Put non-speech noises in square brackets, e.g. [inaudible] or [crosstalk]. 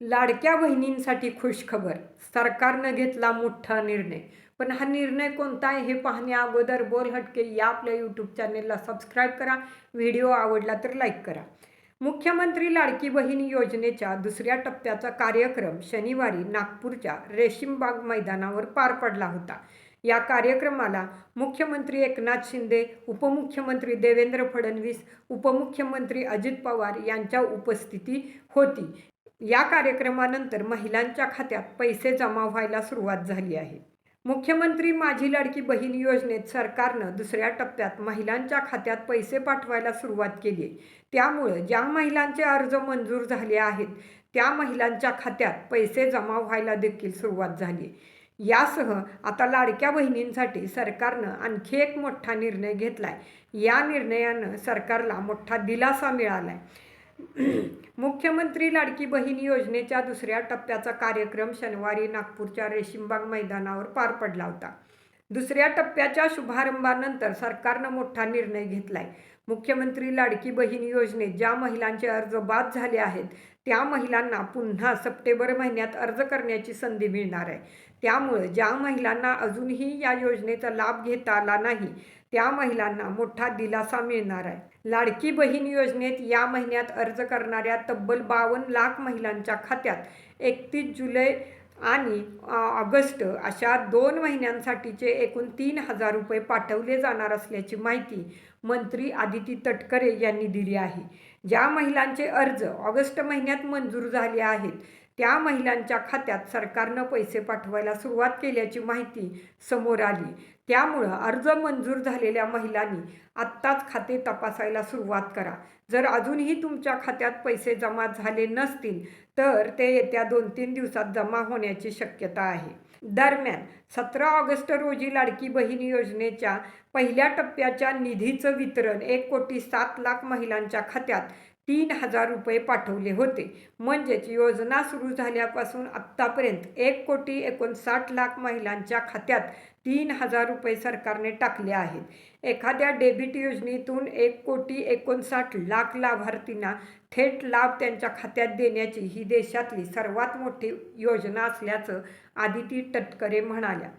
लाडक्या बहिणींसाठी खुशखबर. सरकारनं घेतला मोठा निर्णय. पण हा निर्णय कोणता आहे हे पाहण्या अगोदर बोल हटके या आपल्या यूट्यूब चॅनेलला सबस्क्राईब करा. व्हिडिओ आवडला तर लाईक करा. मुख्यमंत्री लाडकी बहीण योजनेच्या दुसऱ्या टप्प्याचा कार्यक्रम शनिवारी नागपूरच्या रेशीमबाग मैदानावर पार पडला होता. या कार्यक्रमाला मुख्यमंत्री एकनाथ शिंदे उपमुख्यमंत्री देवेंद्र फडणवीस उपमुख्यमंत्री अजित पवार यांच्या उपस्थिती होती. या कार्यक्रमानंतर महिलांच्या खात्यात पैसे जमा व्हायला सुरुवात झाली आहे. मुख्यमंत्री माझी लाडकी बहीण योजनेत सरकारनं दुसऱ्या टप्प्यात महिलांच्या खात्यात पैसे पाठवायला सुरुवात केली. आहे त्यामुळं ज्या महिलांचे अर्ज मंजूर झाले आहेत त्या महिलांच्या खात्यात पैसे जमा व्हायला देखील सुरुवात झाली. यासह आता लाडक्या बहिणींसाठी सरकारनं आणखी एक मोठा निर्णय घेतला आहे या निर्णयानं सरकारला मोठा दिलासा मिळाला आहे [clears throat] मुख्यमंत्री लाडकी बहीण योजनेच्या दुसऱ्या टप्प्याचा कार्यक्रम शनिवारी नागपूरच्या रेशीमबाग मैदानावर पार पडला होता. दुसऱ्या टप्प्याच्या शुभारंभानंतर सरकारनं मोठा निर्णय घेतलाय. मुख्यमंत्री लाडकी बहीण योजनेत ज्या महिलांचे अर्ज बाद झाले आहेत त्या महिलांना पुन्हा सप्टेंबर महिन्यात अर्ज करण्याची संधी मिळणार आहे. त्यामुळं ज्या महिलांना अजूनही या योजनेचा लाभ घेता आला नाही त्या महिलांना मोठा दिलासा मिळणार आहे. लाडकी बहीण योजनेत या महिन्यात अर्ज करणाऱ्या तब्बल बावन्न लाख महिलांच्या खात्यात एकतीस जुलै आणि ऑगस्ट अशा दोन महिन्यांसाठीचे एकूण तीन हजार रुपये पाठवले जाणार असल्याची माहिती मंत्री आदिती तटकरे यांनी दिली आहे. ज्या महिलांचे अर्ज ऑगस्ट महिन्यात मंजूर झाले आहेत त्या महिलांच्या खात्यात सरकारनं पैसे पाठवायला सुरुवात केल्याची माहिती समोर आली. त्यामुळं अर्ज मंजूर झालेल्या महिलांनी आत्ताच खाते तपासायला सुरुवात करा. जर अजूनही तुमच्या खात्यात पैसे जमा झाले नसतील तर ते येत्या दोन तीन दिवसात जमा होण्याची शक्यता आहे. दरम्यान सतरा ऑगस्ट रोजी लाडकी बहीण योजनेच्या पहिल्या टप्प्याच्या निधीचं वितरण एक कोटी सात लाख महिलांच्या खात्यात तीन हजार रुपये पाठवले होते. म्हणजेच योजना सुरू झाल्यापासून आत्तापर्यंत एक कोटी एकोणसाठ लाख महिलांच्या खात्यात तीन हजार रुपये सरकारने टाकले आहेत. एखाद्या डेबिट योजनेतून एक कोटी एकोणसाठ लाख लाभार्थींना थेट लाभ त्यांच्या खात्यात देण्याची ही देशातली सर्वात मोठी योजना असल्याचं आदिती तटकरे म्हणाल्या.